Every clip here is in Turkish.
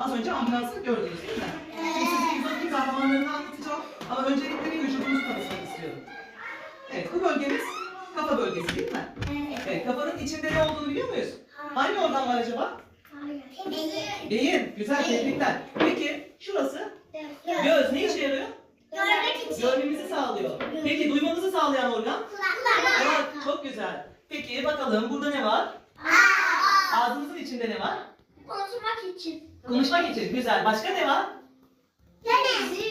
Az önce ambulansı gördünüz değil mi? Şimdi size 112 kahramanlarını anlatacağım. Ama öncelikle bir vücudunuzu tanıtmak istiyorum. Evet, bu bölgemiz kafa bölgesi değil mi? Evet, kafanın içinde ne olduğunu biliyor muyuz? Hangi organ var acaba? Beyin. Güzel, tebrikler. Peki, şurası? Göz. Ne işe yarıyor? Görmek için. Görmemizi sağlıyor. Peki, duymamızı sağlayan organ? Kulak. Evet, çok güzel. Peki, bakalım burada ne var? Ağzımızın içinde ne var? Konuşmak için. Konuşmak için. Güzel. Başka ne var?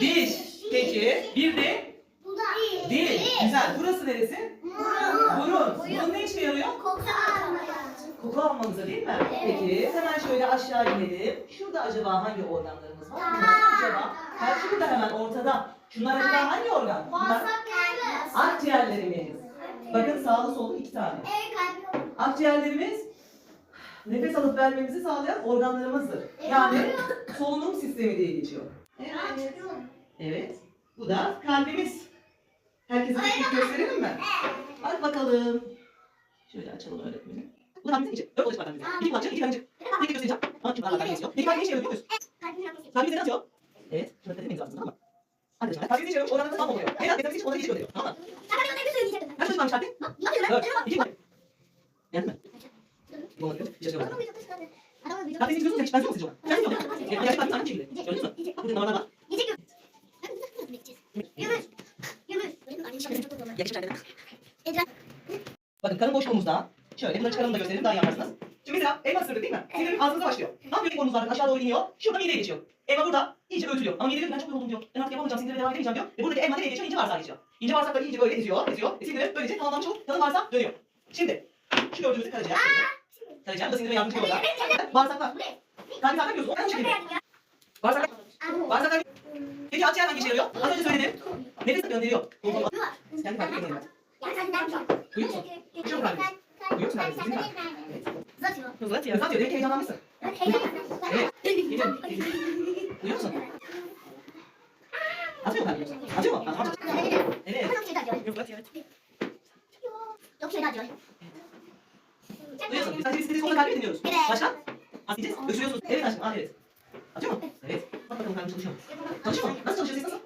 Diş. Diş. Peki, bir de Bu da. dil. Güzel. Burası neresi? Burun. Burun. Burun ne işe yarıyor? Koku almaya. Koku almamıza değil mi? Peki hemen şöyle aşağı inelim. Şurada acaba hangi organlarımız var? Bunlar acaba? Ha, şurada hemen ortada. Şunlar acaba hangi organ? Bunlar Bağırsaklarımız. akciğerlerimiz. Bakın sağlı sollu iki tane. Evet. Akciğerlerimiz nefes alıp vermemizi sağlayan organlarımızdır. Yani solunum sistemi diye geçiyor. Evet. Evet. Bu da kalbimiz. Herkese tek tek gösterelim mi? Hadi bakalım. Şöyle açalım öğretmenim. Bu da kalbimizin içi. Dört oluşma kalbimizde. İki kulakçık, iki karıncık. Tek göstereceğim. Ama şimdi daha kalbimiz yok. Peki kalbimiz ne işe yarıyor biliyor musunuz? Kalbim yapıyor. Kalbimiz neden atıyor? Evet. Şurada da dememiz lazım tamam mı? Hadi bakalım. Kalbimiz ne işe yarıyor? Organlarımız tam oluyor. Neden? Betamız için ona geçiş oluyor. Tamam mı? Bir. Kaç çocuk varmış kalbi? Ne yapıyorsun? Dört. İki mi? Beğendin mi? Bu olabilir. Bir şey söyleyeyim. Kalbinizi gözünüzle hiç benziyor mu sizce ona? Benziyor değil mi? Yani gerçekten aynı şekilde. Gördünüz mü? Burada damarlar var. Yakışık kendine. Bakın karın boşluğumuzda şöyle bunları çıkaralım da gösterelim daha iyi anlarsınız. Şimdi mesela elma ısırdı değil mi? Sindirim ağzınıza başlıyor. Ne yapıyor ilk burnunuzdan aşağı doğru iniyor. Şurada mideye geçiyor. Elma burada iyice öğütülüyor. Ama mide diyor ben çok yoruldum diyor. Ben artık yapamayacağım sindirime devam edemeyeceğim diyor. Ve buradaki elma nereye geçiyor? İnce bağırsağa geçiyor. İnce bağırsakları iyice böyle eziyor, eziyor. Ve sindirim böylece tamamlanmış olup kalın bağırsak dönüyor. Şimdi şu gördüğünüz karaciğer Karaciğer bu da sindirime yardımcı oluyorlar. Bağırsaklar. Kalbi takip ediyorsun. Aynı şekilde. Bağırsaklar. Bağırsaklar. Peki akciğer hangi işe yarıyor? Az önce söyledim. Nefes gönderiyor. Doldurma. Kendi kalbine gönderiyor. Duyuyor musun? Duyuyor musun kalbini? Duyuyor musun kalbini? Sizin kalbin. Evet. Hızlı atıyor. Hızlı atıyor. Demek ki heyecanlanmışsın. Evet. Gidiyorum. Duyuyor musun? Atıyor mu kalbini? Atıyor mu? Atıyor. Evet. Hızlı atıyor. Duyuyorsun. Biz sadece istediğiniz konuda kalbi dinliyoruz. Evet. Başka? Atlayacağız. Öksürüyorsunuz. Evet aşkım. Aa, evet. Atıyor mu? Evet. Bak bakalım kalbim çalışıyor mu? Çalışıyor mu? Nasıl çalışıyor? Ses nasıl?